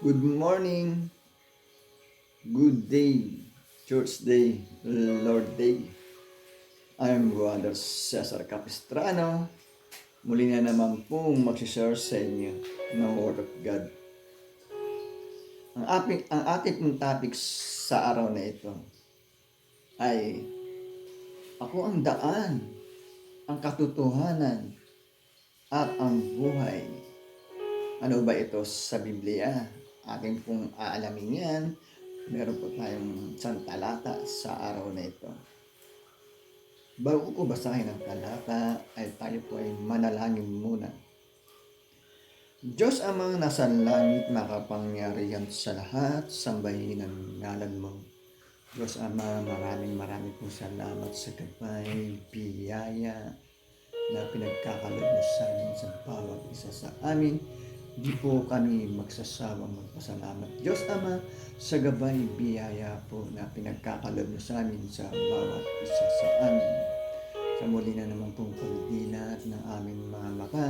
Good morning, good day, church day, Lord day. I'm Brother Cesar Capistrano. Muli na naman pong magsishare sa inyo ng Word of God. Ang, ating, ang ating topic sa araw na ito ay Ako ang daan, ang katotohanan, at ang buhay. Ano ba ito sa Biblia? Ating pong aalamin yan. Meron po tayong isang talata sa araw na ito. Bago ko basahin ang talata, ay tayo po ay manalangin muna. Diyos amang nasa langit makapangyarihan sa lahat, sambahin ang ngalan mo. Diyos Ama, maraming maraming pong salamat sa gabay, biyaya, na pinagkakalob mo sa amin sa bawat isa sa amin. Di po kami magsasawang magpasalamat. Diyos Ama, sa gabay biyaya po na pinagkakalob mo sa amin sa bawat isa sa amin. Sa muli na naman pong pagdilat ng aming mga mata,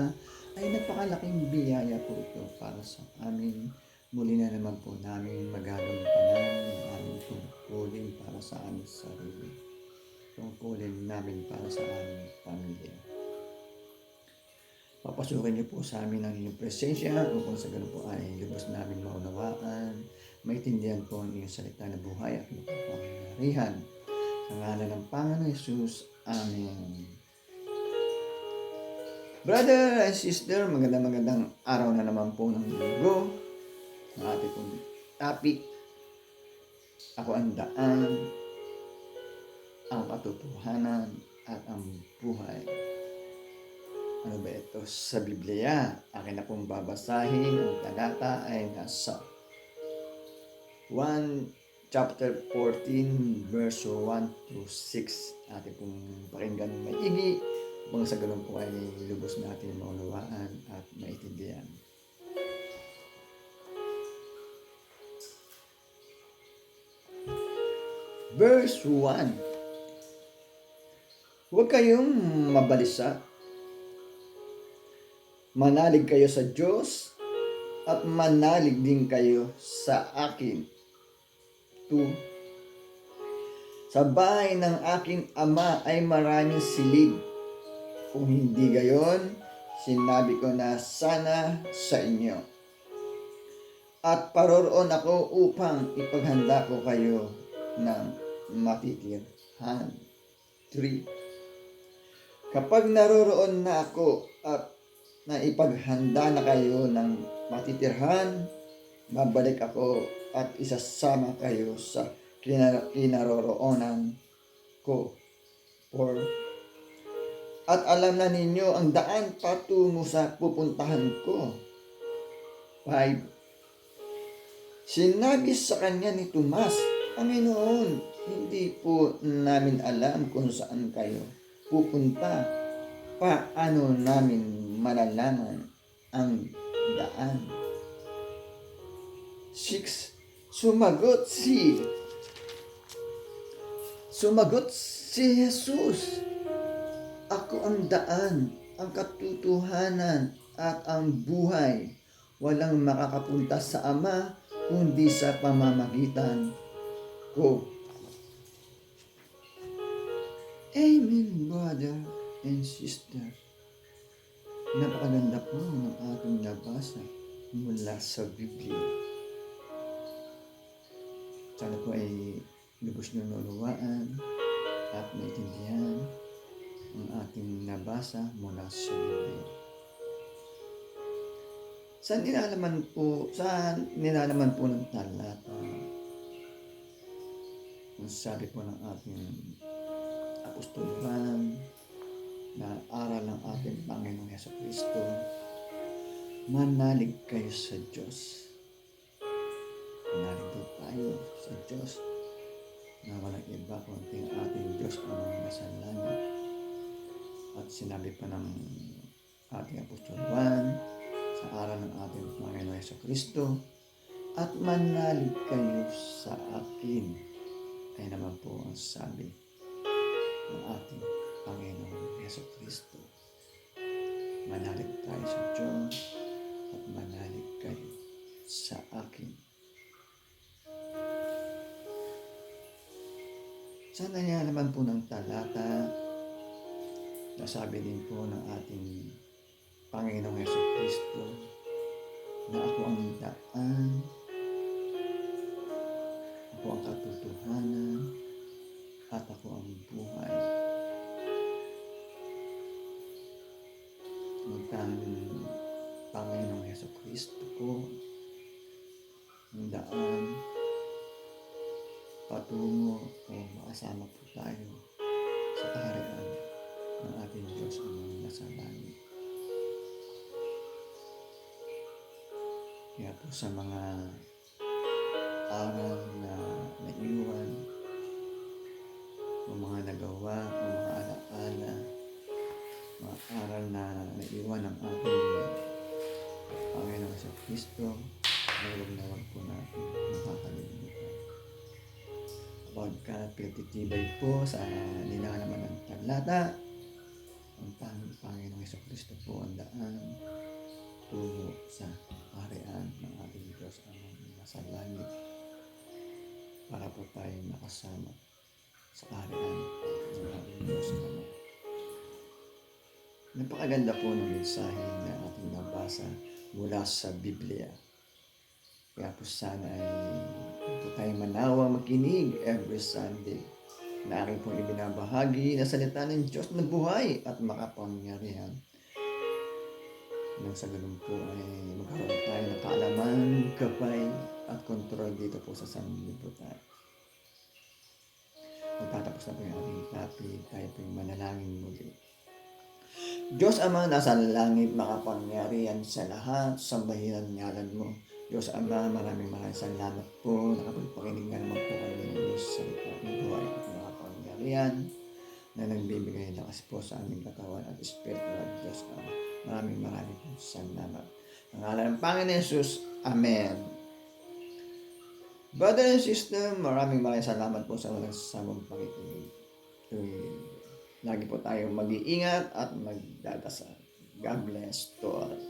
ay napakalaking biyaya po ito para sa amin. Muli na naman po namin magagampanan ang aming tungkulin para sa aming sarili. Tungkulin namin para sa aming pamilya. Papasukin niyo po sa amin ang inyong presensya upang sa ganun po ay lubos namin maunawaan, maintindihan po ang inyong salita na buhay at makapangyarihan. Sa ngalan ng Panginoon Jesus, Amen. Brother and sister, magandang magandang araw na naman po ng linggo. Ang ating pong topic, ako ang daan, ang katotohanan, at ang buhay. Ano ba ito? Sa Biblia, akin na pong babasahin. Ang talata ay nasa 1 chapter 14 verse 1 to 6. Atin pong pakinggan maigi. Upang sa ganun po ay lubos natin maunawaan at maintindihan. Verse 1 Huwag kayong mabalisa manalig kayo sa Diyos at manalig din kayo sa akin. 2. Sa bahay ng aking ama ay maraming silid. Kung hindi gayon, sinabi ko na sana sa inyo. At paroroon ako upang ipaghanda ko kayo ng matitirhan. 3. Kapag naroroon na ako at na ipaghanda na kayo ng matitirhan, babalik ako at isasama kayo sa kina- kinaroroonan ko. Or, at alam na ninyo ang daan patungo sa pupuntahan ko. 5. Sinabi sa kanya ni Tomas, Panginoon, hindi po namin alam kung saan kayo pupunta. Paano namin malalaman ang daan. 6. Sumagot si Sumagot si Jesus. Ako ang daan, ang katotohanan at ang buhay. Walang makakapunta sa Ama kundi sa pamamagitan ko. Amen, brother and sister. Napakaganda po ng ating nabasa mula sa Biblia. Sana po ay lubos na nunawaan at maintindihan ang ating nabasa mula sa Biblia. Sa nilalaman po, sa nilalaman po ng talata, ang sabi po ng ating Apostol Juan, na aral ng ating Panginoong Yeso Kristo, manalig kayo sa Diyos. Po tayo sa Diyos na walang iba kundi ang ating Diyos ang nasa langit. At sinabi pa ng ating Apostol Juan sa aral ng ating Panginoong Yeso Kristo, at manalig kayo sa akin. Ay naman po ang sabi ng ating Panginoong Yeso Kristo. Manalig tayo sa Diyos at manalig kayo sa akin. Sa naman po ng talata, nasabi din po ng ating Panginoong Yeso Kristo na ako ang daan, ako ang katotohanan, patungo o makasama po tayo sa kaharian ng ating Diyos ang nasa langit. Kaya po sa mga aral na naiwan, o mga nagawa, o mga alaala, mga aral na naiwan ng ating Panginoon sa Kristo, ay huwag na huwag po natin. Pagkat pinagtitibay po sa nilalaman ng talata, ang tanging Panginoong Yeso Kristo po ang daan tungo sa kaharian ng ating Diyos ang nasa langit para po tayo makasama sa kaharian ng ating Diyos Ama. Napakaganda po ng mensahe na ating nabasa mula sa Biblia. Kaya po sana ay po tayo manawa makinig every Sunday na aking pong ibinabahagi na salita ng Diyos na buhay at makapangyarihan. Nang sa ganun po ay magkaroon tayo ng kaalaman, gabay at kontrol dito po sa sanlibutan. Magtatapos na po yung ating topic, tayo po yung manalangin muli. Diyos Ama, nasa langit, makapangyarihan sa lahat, sambahiran ngalan mo. Diyos Ama, maraming maraming salamat po. Nakapagpakinig nga naman po kayo ng Diyos sa salita ng buhay at makapangyarihan na nagbibigay lakas po sa aming katawan at Espiritu ng Diyos Ama. Maraming maraming po salamat. Ang ngalan ng Panginoon Jesus, Amen. Brother and sister, maraming maraming salamat po sa walang sasamang pakikinig. Lagi po tayong mag-iingat at magdadasal. God bless to all.